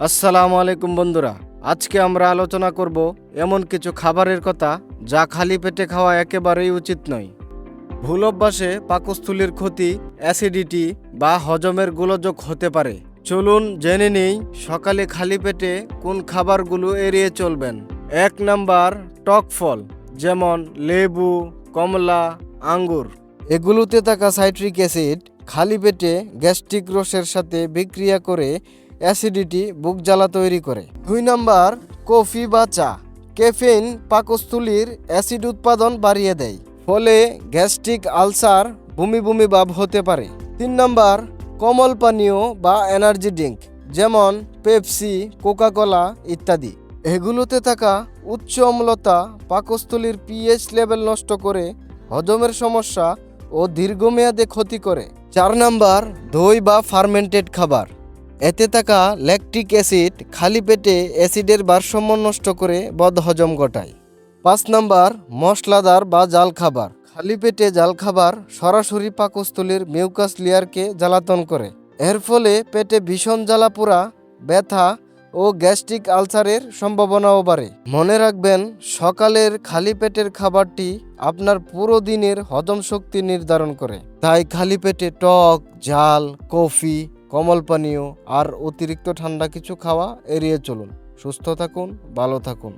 আসসালামু আলাইকুম বন্ধুরা, আজকে আমরা আলোচনা করব এমন কিছু খাবারের কথা যা খালি পেটে খাওয়া একেবারেই উচিত নয়। ভুল অভ্যাসে পাকস্থলীর ক্ষতি, অ্যাসিডিটি বা হজমের গোলযোগ হতে পারে। চলুন জেনে নেই সকালে খালি পেটে কোন খাবারগুলো এড়িয়ে চলবেন। এক নাম্বার, টক ফল, যেমন লেবু, কমলা, আঙ্গুর। এগুলোতে থাকা সাইট্রিক অ্যাসিড খালি পেটে গ্যাস্ট্রিক রসের সাথে বিক্রিয়া করে অ্যাসিডিটি বুক জ্বালা তৈরি করে। দুই নাম্বার, কফি বা চা। ক্যাফেইন পাকস্থলীর অ্যাসিড উৎপাদন বাড়িয়ে দেয়, ফলে গ্যাস্ট্রিক আলসার বমি বমি ভাব হতে পারে। তিন নাম্বার, কমল পানীয় বা এনার্জি ড্রিঙ্ক যেমন পেপসি, কোকাকোলা ইত্যাদি। এগুলোতে থাকা উচ্চ অম্লতা পাকস্থলীর পিএইচ লেভেল নষ্ট করে হজমের সমস্যা ও দীর্ঘমেয়াদে ক্ষতি করে। চার নাম্বার, দই বা ফার্মেন্টেড খাবার। এতে থাকা ল্যাকটিক অ্যাসিড খালি পেটে অ্যাসিডের ভারসাম্য নষ্ট করে বদহজম ঘটায়। পাঁচ নাম্বার, মশলাদার বা জাল খাবার খালি পেটে জাল খাবার সরাসরি পাকস্থলীর মিউকাস লেয়ারকে জ্বালাতন করে। এর ফলে পেটে ভীষণ জ্বালা পোড়া ব্যথা ও গ্যাস্ট্রিক আলসারের সম্ভাবনাও বাড়ে। মনে রাখবেন, সকালের খালি পেটের খাবারটি আপনার পুরো দিনের হজম শক্তি নির্ধারণ করে। তাই খালি পেটে টক ঝাল কফি কমল পানীয় আর অতিরিক্ত ঠান্ডা কিছু খাওয়া এড়িয়ে চলুন। সুস্থ থাকুন ভালো থাকুন।